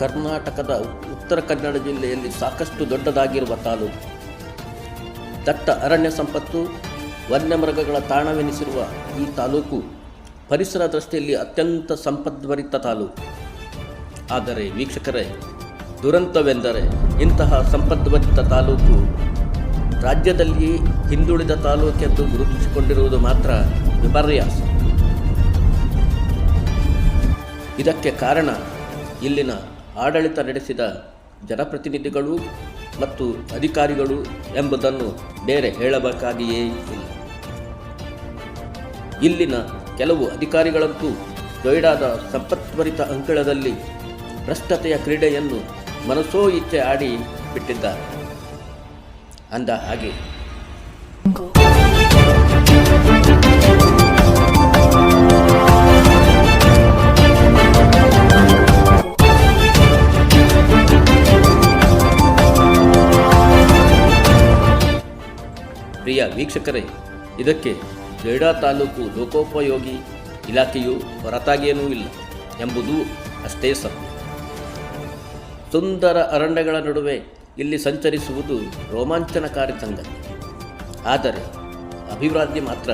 ಕರ್ನಾಟಕದ ಉತ್ತರ ಕನ್ನಡ ಜಿಲ್ಲೆಯಲ್ಲಿ ಸಾಕಷ್ಟು ದೊಡ್ಡದಾಗಿರುವ ತಾಲೂಕು. ದಟ್ಟ ಅರಣ್ಯ ಸಂಪತ್ತು, ವನ್ಯಮೃಗಗಳ ತಾಣವೆನಿಸಿರುವ ಈ ತಾಲೂಕು ಪರಿಸರ ದೃಷ್ಟಿಯಲ್ಲಿ ಅತ್ಯಂತ ಸಂಪದ್ಭರಿತ ತಾಲೂಕು. ಆದರೆ ವೀಕ್ಷಕರೇ, ದುರಂತವೆಂದರೆ ಇಂತಹ ಸಂಪದ್ಭರಿತ ತಾಲೂಕು ರಾಜ್ಯದಲ್ಲಿ ಹಿಂದುಳಿದ ತಾಲೂಕೆಂದು ಗುರುತಿಸಿಕೊಂಡಿರುವುದು ಮಾತ್ರ ವಿಪರ್ಯಾಸ. ಇದಕ್ಕೆ ಕಾರಣ ಇಲ್ಲಿನ ಆಡಳಿತ ನಡೆಸಿದ ಜನಪ್ರತಿನಿಧಿಗಳು ಮತ್ತು ಅಧಿಕಾರಿಗಳು ಎಂಬುದನ್ನು ಬೇರೆ ಹೇಳಬೇಕಾಗಿಯೇ ಇಲ್ಲ. ಇಲ್ಲಿನ ಕೆಲವು ಅಧಿಕಾರಿಗಳಂತೂ ಜೊಯ್ಡಾದ ಸಂಪತ್ವರಿತ ಅಂಕಣದಲ್ಲಿ ಭ್ರಷ್ಟತೆಯ ಕ್ರೀಡೆಯನ್ನು ಮನಸೋ ಇಚ್ಛೆ ಆಡಿ ಬಿಟ್ಟಿದ್ದಾರೆ. ಅಂದ ಹಾಗೆ ವೀಕ್ಷಕರೇ, ಇದಕ್ಕೆ ಜೈಡಾ ತಾಲೂಕು ಲೋಕೋಪಯೋಗಿ ಇಲಾಖೆಯು ಹೊರತಾಗಿಯೇನೂ ಇಲ್ಲ ಎಂಬುದು ಅಷ್ಟೇ ಸತ್ಯ. ಸುಂದರ ಅರಣ್ಯಗಳ ನಡುವೆ ಇಲ್ಲಿ ಸಂಚರಿಸುವುದು ರೋಮಾಂಚನಕಾರಿ ಸಂಗತಿ. ಆದರೆ ಅಭಿವೃದ್ಧಿ ಮಾತ್ರ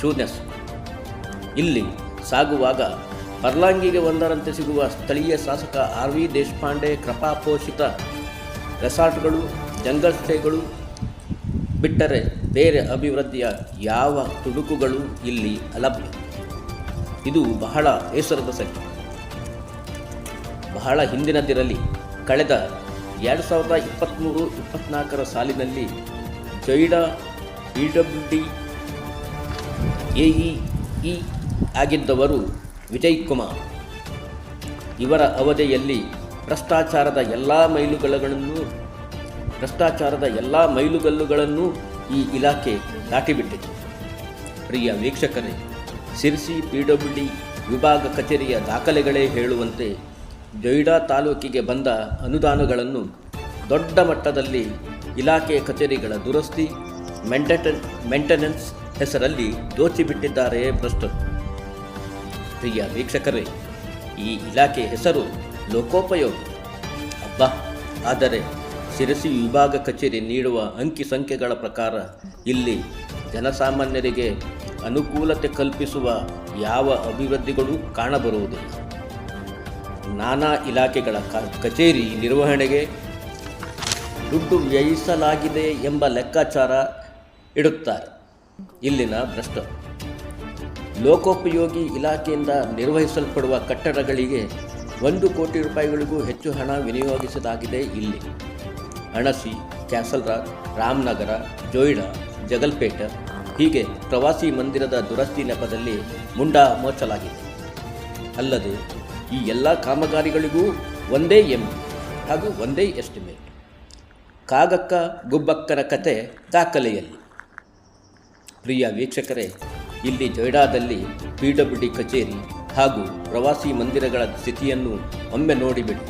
ಶೂನ್ಯ ಇಲ್ಲಿ ಸಾಗುವಾಗ ಪರ್ಲಾಂಗಿಗೆ ಒಂದರಂತೆ ಸಿಗುವ ಸ್ಥಳೀಯ ಶಾಸಕ ಆರ್ ವಿ ದೇಶಪಾಂಡೆ ಕೃಪಾಪೋಷಿತ ರೆಸಾರ್ಟ್ಗಳು, ಜಂಗಲ್ ಸ್ಟೇಗಳು ಬಿಟ್ಟರೆ ಬೇರೆ ಅಭಿವೃದ್ಧಿಯ ಯಾವ ತುಡುಕುಗಳು ಇಲ್ಲಿ ಅಲಭ್ಯ. ಇದು ಬಹಳ ಬೇಸರದ ಸಂಖ್ಯೆ ಬಹಳ ಹಿಂದಿನದಿರಲಿ, ಕಳೆದ ಎರಡು ಸಾವಿರದ ಇಪ್ಪತ್ತ್ಮೂರು ಇಪ್ಪತ್ತ್ನಾಲ್ಕರ ಸಾಲಿನಲ್ಲಿ ಜೈಡಾ ಇ ಡಬ್ಲ್ಯೂ ಡಿ ಎಇಇ ಆಗಿದ್ದವರು ವಿಜಯ್ ಕುಮಾರ್. ಇವರ ಅವಧಿಯಲ್ಲಿ ಭ್ರಷ್ಟಾಚಾರದ ಎಲ್ಲ ಮೈಲುಗಲ್ಲುಗಳನ್ನು ಭ್ರಷ್ಟಾಚಾರದ ಎಲ್ಲ ಮೈಲುಗಲ್ಲುಗಳನ್ನು ಈ ಇಲಾಖೆ ದಾಟಿಬಿಟ್ಟಿತು ಪ್ರಿಯ ವೀಕ್ಷಕರೇ, ಸಿರ್ಸಿ ಪಿ ಡಬ್ಲ್ಯೂ ವಿಭಾಗ ಕಚೇರಿಯ ದಾಖಲೆಗಳೇ ಹೇಳುವಂತೆ ಜೊಯ್ಡಾ ತಾಲೂಕಿಗೆ ಬಂದ ಅನುದಾನಗಳನ್ನು ದೊಡ್ಡ ಮಟ್ಟದಲ್ಲಿ ಇಲಾಖೆ ಕಚೇರಿಗಳ ದುರಸ್ತಿ, ಮೆಂಟೆಟನ್, ಮೆಂಟೆನೆನ್ಸ್ ಹೆಸರಲ್ಲಿ ದೋಚಿಬಿಟ್ಟಿದ್ದಾರೆ ಭ್ರಷ್ಟರು. ಪ್ರಿಯ ವೀಕ್ಷಕರೇ, ಈ ಇಲಾಖೆ ಹೆಸರು ಲೋಕೋಪಯೋಗಿ. ಅಬ್ಬಾ, ಆದರೆ ಶಿರಸಿ ವಿಭಾಗ ಕಚೇರಿ ನೀಡುವ ಅಂಕಿ ಸಂಖ್ಯೆಗಳ ಪ್ರಕಾರ ಇಲ್ಲಿ ಜನಸಾಮಾನ್ಯರಿಗೆ ಅನುಕೂಲತೆ ಕಲ್ಪಿಸುವ ಯಾವ ಅಭಿವೃದ್ಧಿಗಳು ಕಾಣಬರುವುದಿಲ್ಲ ನಾನಾ ಇಲಾಖೆಗಳ ಕಚೇರಿ ನಿರ್ವಹಣೆಗೆ ದುಡ್ಡು ವ್ಯಯಿಸಲಾಗಿದೆ ಎಂಬ ಲೆಕ್ಕಾಚಾರ ಇಡುತ್ತಾರೆ. ಇಲ್ಲಿನ ಭ್ರಷ್ಟ. ಲೋಕೋಪಯೋಗಿ ಇಲಾಖೆಯಿಂದ ನಿರ್ವಹಿಸಲ್ಪಡುವ ಕಟ್ಟಡಗಳಿಗೆ ಒಂದು ಕೋಟಿ ರೂಪಾಯಿಗಳಿಗೂ ಹೆಚ್ಚು ಹಣ ವಿನಿಯೋಗಿಸಲಾಗಿದೆ ಇಲ್ಲಿ. ಅಣಸಿ ಕ್ಯಾಸಲ್ ರಾಕ್ ರಾಮನಗರ, ಜೋಯಿಡಾ, ಜಗಲ್ಪೇಟ ಹೀಗೆ ಪ್ರವಾಸಿ ಮಂದಿರದ ದುರಸ್ತಿ ನೆಪದಲ್ಲಿ ಮುಂಡ ಮೋಚಲಾಗಿದೆ. ಅಲ್ಲದೆ ಈ ಎಲ್ಲ ಕಾಮಗಾರಿಗಳಿಗೂ ಒಂದೇ ಎಂ ಹಾಗೂ ಒಂದೇ ಎಸ್ಟಿಮೇಟ್. ಕಾಗಕ್ಕ ಗುಬ್ಬಕ್ಕನ ಕತೆ ದಾಖಲೆಯಲ್ಲಿ. ಪ್ರಿಯ ವೀಕ್ಷಕರೇ, ಇಲ್ಲಿ ಜೊಯ್ಡಾದಲ್ಲಿ ಪಿ ಡಬ್ಲ್ಯೂ ಕಚೇರಿ ಹಾಗೂ ಪ್ರವಾಸಿ ಮಂದಿರಗಳ ಸ್ಥಿತಿಯನ್ನು ಒಮ್ಮೆ ನೋಡಿಬಿಡಿ.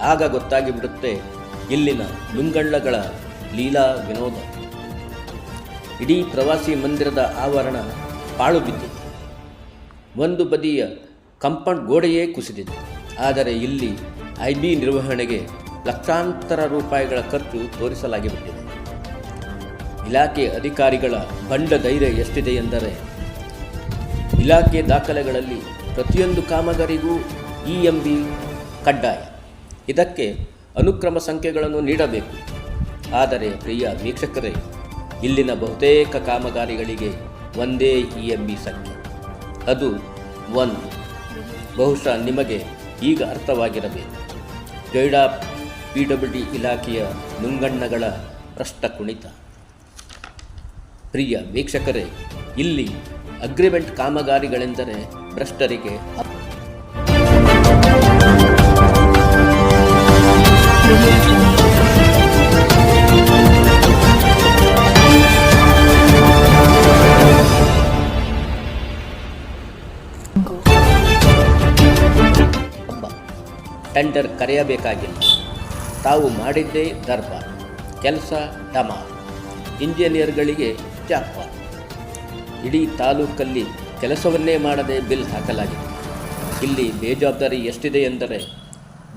ಆಗ ಗೊತ್ತಾಗಿ ಬಿಡುತ್ತೆ ಇಲ್ಲಿನ ಲುಂಗಳ್ಳಗಳ ಲೀಲಾ ವಿನೋದ. ಇಡೀ ಪ್ರವಾಸಿ ಮಂದಿರದ ಆವರಣ ಪಾಳು ಬಿದ್ದಿತ್ತು ಒಂದು ಬದಿಯ ಕಂಪೌಂಡ್ ಗೋಡೆಯೇ ಕುಸಿದಿತ್ತು. ಆದರೆ ಇಲ್ಲಿ ಐ ಬಿ ನಿರ್ವಹಣೆಗೆ ಲಕ್ಷಾಂತರ ರೂಪಾಯಿಗಳ ಖರ್ಚು ತೋರಿಸಲಾಗಿಬಿಟ್ಟಿದೆ. ಇಲಾಖೆ ಅಧಿಕಾರಿಗಳ ಬಂಡ ಧೈರ್ಯ ಎಷ್ಟಿದೆ ಎಂದರೆ, ಇಲಾಖೆ ದಾಖಲೆಗಳಲ್ಲಿ ಪ್ರತಿಯೊಂದು ಕಾಮಗಾರಿಗೂ ಇ ಎಂ ಬಿ ಕಡ್ಡಾಯ. ಇದಕ್ಕೆ ಅನುಕ್ರಮ ಸಂಖ್ಯೆಗಳನ್ನು ನೀಡಬೇಕು. ಆದರೆ ಪ್ರಿಯ ವೀಕ್ಷಕರೇ, ಇಲ್ಲಿನ ಬಹುತೇಕ ಕಾಮಗಾರಿಗಳಿಗೆ ಒಂದೇ ಇ ಎಂ ಬಿ ಸಂಖ್ಯೆ. ಅದು ಒಂದು. ಬಹುಶಃ ನಿಮಗೆ ಈಗ ಅರ್ಥವಾಗಿರಬೇಕು. ಗೈಡಾ ಪಿ ಡಬ್ಲ್ಯೂ ಡಿ ಇಲಾಖೆಯ ನುಂಗಣ್ಣಗಳ ಭ್ರಷ್ಟ ಕುಣಿತ. ಪ್ರಿಯ ವೀಕ್ಷಕರೇ, ಇಲ್ಲಿ ಅಗ್ರಿಮೆಂಟ್ ಕಾಮಗಾರಿಗಳೆಂದರೆ ಭ್ರಷ್ಟರಿಗೆ ಟೆಂಡರ್ ಕರೆಯಬೇಕಾಗಿಲ್ಲ. ತಾವು ಮಾಡಿದ್ದೇ ದರ್ಭ ಕೆಲಸ ಡಮ ಇಂಜಿನಿಯರ್ಗಳಿಗೆ ಜಾಪ ಇಡೀ ತಾಲೂಕಲ್ಲಿ ಕೆಲಸವನ್ನೇ ಮಾಡದೆ ಬಿಲ್ ಹಾಕಲಾಗಿದೆ. ಇಲ್ಲಿ ಬೇಜವಾಬ್ದಾರಿ ಎಷ್ಟಿದೆ ಎಂದರೆ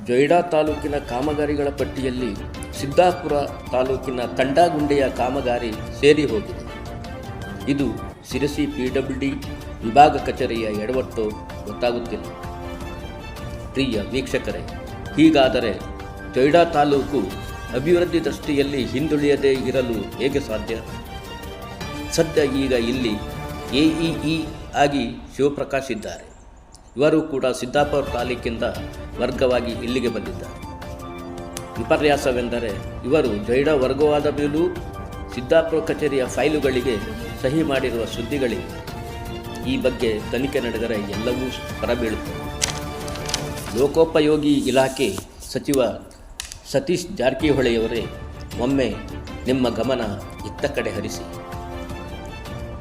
ಜೊಯ್ಡಾ ತಾಲೂಕಿನ ಕಾಮಗಾರಿಗಳ ಪಟ್ಟಿಯಲ್ಲಿ ಸಿದ್ದಾಪುರ ತಾಲೂಕಿನ ತಂಡಾಗುಂಡೆಯ ಕಾಮಗಾರಿ ಸೇರಿ ಹೋಗಿದೆ. ಇದು ಸಿರಸಿ ಪಿ ಡಬ್ಲ್ಯೂ ಡಿ ವಿಭಾಗ ಕಚೇರಿಯ ಎಡವಟ್ಟು ಗೊತ್ತಾಗುತ್ತಿಲ್ಲ. ಪ್ರಿಯ ವೀಕ್ಷಕರೇ, ಹೀಗಾದರೆ ಜೊಯ್ಡಾ ತಾಲೂಕು ಅಭಿವೃದ್ಧಿ ದೃಷ್ಟಿಯಲ್ಲಿ ಹಿಂದುಳಿಯದೇ ಇರಲು ಹೇಗೆ ಸಾಧ್ಯ? ಸದ್ಯ ಈಗ ಇಲ್ಲಿ ಎಇಇ ಆಗಿ ಶಿವಪ್ರಕಾಶ್ ಇದ್ದಾರೆ. ಇವರು ಕೂಡ ಸಿದ್ದಾಪುರ ತಾಲೂಕಿಂದ ವರ್ಗವಾಗಿ ಇಲ್ಲಿಗೆ ಬಂದಿದ್ದಾರೆ. ವಿಪರ್ಯಾಸವೆಂದರೆ ಇವರು ಜೈಡ ವರ್ಗವಾದ ಮೇಲೂ ಸಿದ್ದಾಪುರ ಕಚೇರಿಯ ಫೈಲುಗಳಿಗೆ ಸಹಿ ಮಾಡಿರುವ ಸುದ್ದಿಗಳಿವೆ. ಈ ಬಗ್ಗೆ ತನಿಖೆ ನಡೆದರೆ ಎಲ್ಲವೂ ಹೊರಬೀಳುತ್ತದೆ. ಲೋಕೋಪಯೋಗಿ ಇಲಾಖೆ ಸಚಿವ ಸತೀಶ್ ಜಾರಕಿಹೊಳಿಯವರೇ ಒಮ್ಮೆ ನಿಮ್ಮ ಗಮನ ಇತ್ತ ಕಡೆ ಹರಿಸಿ.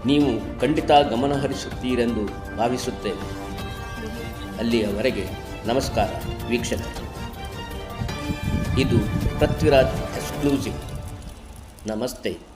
ನೀವು ಖಂಡಿತ ಗಮನ ಹರಿಸುತ್ತೀರೆಂದು ಭಾವಿಸುತ್ತೇವೆ ಅಲ್ಲಿಯವರೆಗೆ ನಮಸ್ಕಾರ ವೀಕ್ಷಕರೇ. ಇದು ಪೃಥ್ವಿರಾಜ್ ಎಕ್ಸ್ಕ್ಲೂಸಿವ್. ನಮಸ್ತೆ.